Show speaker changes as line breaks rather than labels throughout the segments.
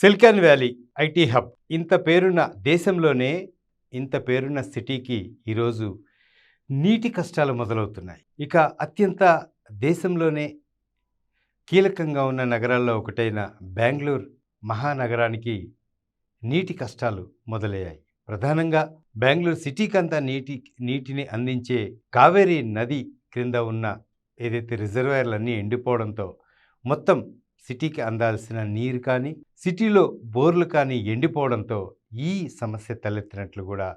Silicon valley IT hub. ఇంత పేరున్న దేశంలోనే ఇంత పేరున్న సిటీకి ఈరోజు నీటి కష్టాలు మొదలవుతున్నాయి. ఇక అత్యంత దేశంలోనే కీలకంగా ఉన్న నగరాల్లో ఒకటైన బెంగళూరు మహానగరానికి నీటి కష్టాలు మొదలయ్యాయి. ప్రధానంగా బెంగళూరు సిటీకి అంతా నీటి నీటిని అందించే కావేరీ నది క్రింద ఉన్న ఏదైతే రిజర్వాయర్లన్నీ ఎండిపోవడంతో మొత్తం సిటీకి అందాల్సిన నీరు కానీ సిటీలో బోర్లు కానీ ఎండిపోవడంతో ఈ సమస్య తలెత్తినట్లు కూడా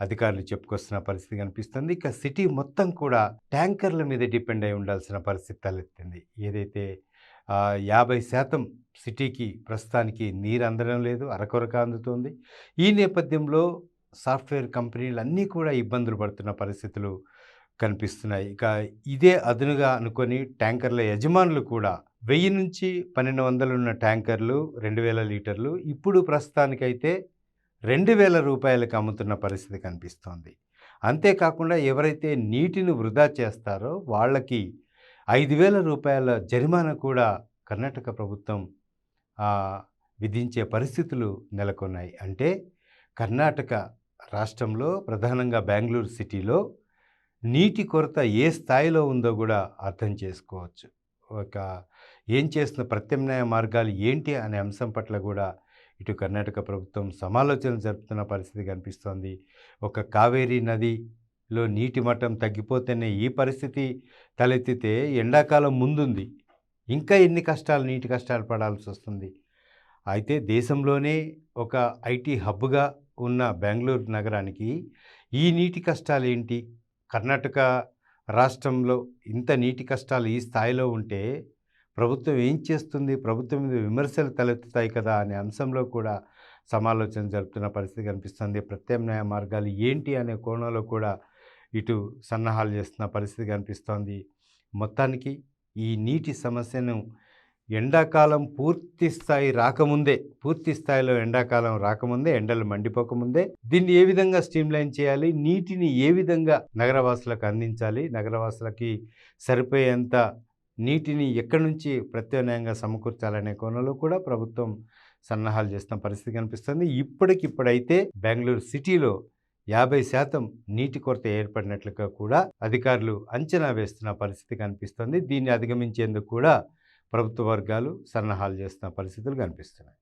అధికారులు చెప్పుకొస్తున్న పరిస్థితి కనిపిస్తుంది. ఇక సిటీ మొత్తం కూడా ట్యాంకర్ల మీద డిపెండ్ అయి ఉండాల్సిన పరిస్థితి తలెత్తింది. ఏదైతే యాభై శాతం సిటీకి ప్రస్తుతానికి నీరు అందడం లేదు అరకొరక అందుతుంది. ఈ నేపథ్యంలో సాఫ్ట్వేర్ కంపెనీలు అన్నీ కూడా ఇబ్బందులు పడుతున్న పరిస్థితులు కనిపిస్తున్నాయి. ఇక ఇదే అదునుగా అనుకొని ట్యాంకర్ల యజమానులు కూడా వెయ్యి నుంచి పన్నెండు వందలు ఉన్న ట్యాంకర్లు రెండు వేల లీటర్లు ఇప్పుడు ప్రస్తుతానికైతే రెండు వేల రూపాయలకు అమ్ముతున్న పరిస్థితి కనిపిస్తోంది. అంతేకాకుండా ఎవరైతే నీటిని వృధా చేస్తారో వాళ్ళకి ఐదు వేల రూపాయల జరిమానా కూడా కర్ణాటక ప్రభుత్వం విధించే పరిస్థితులు నెలకొన్నాయి. అంటే కర్ణాటక రాష్ట్రంలో ప్రధానంగా బెంగళూరు సిటీలో నీటి కొరత ఏ స్థాయిలో ఉందో కూడా అర్థం చేసుకోవచ్చు. ఒక ఏం చేస్తున్న ప్రత్యామ్నాయ మార్గాలు ఏంటి అనే అంశం పట్ల కూడా ఇటు కర్ణాటక ప్రభుత్వం సమాలోచన జరుపుతున్న పరిస్థితి కనిపిస్తోంది. ఒక కావేరీ నదిలో నీటి మట్టం తగ్గిపోతేనే ఈ పరిస్థితి తలెత్తితే ఎండాకాలం ముందుంది. ఇంకా ఎన్ని కష్టాలు నీటి కష్టాలు పడాల్సి వస్తుంది? అయితే దేశంలోనే ఒక ఐటీ హబ్గా ఉన్న బెంగళూరు నగరానికి ఈ నీటి కష్టాలు ఏంటి? కర్ణాటక రాష్ట్రంలో ఇంత నీటి కష్టాలు ఈ స్థాయిలో ఉంటే ప్రభుత్వం ఏం చేస్తుంది? ప్రభుత్వం మీద విమర్శలు తలెత్తుతాయి కదా అనే అంశంలో కూడా సమాలోచన జరుపుతున్న పరిస్థితి కనిపిస్తుంది. ప్రత్యామ్నాయ మార్గాలు ఏంటి అనే కోణంలో కూడా ఇటు సన్నాహాలు చేస్తున్న పరిస్థితి కనిపిస్తోంది. మొత్తానికి ఈ నీటి సమస్యను ఎండాకాలం పూర్తి స్థాయి రాకముందే పూర్తి స్థాయిలో ఎండాకాలం రాకముందే ఎండలు మండిపోకముందే దీన్ని ఏ విధంగా స్ట్రీమ్లైన్ చేయాలి? నీటిని ఏ విధంగా నగరవాసులకు అందించాలి? నగరవాసులకి సరిపోయేంత నీటిని ఎక్కడి నుంచి ప్రత్యామ్నాయంగా సమకూర్చాలనే కోణంలో కూడా ప్రభుత్వం సన్నాహాలు చేస్తున్న పరిస్థితి కనిపిస్తుంది. ఇప్పటికిప్పుడైతే బెంగళూరు సిటీలో యాభై శాతం నీటి కొరత ఏర్పడినట్లుగా కూడా అధికారులు అంచనా వేస్తున్న పరిస్థితి కనిపిస్తుంది. దీన్ని అధిగమించేందుకు కూడా ప్రభుత్వ వర్గాలు సన్నాహాలు చేస్తున్న పరిస్థితులు కనిపిస్తున్నాయి.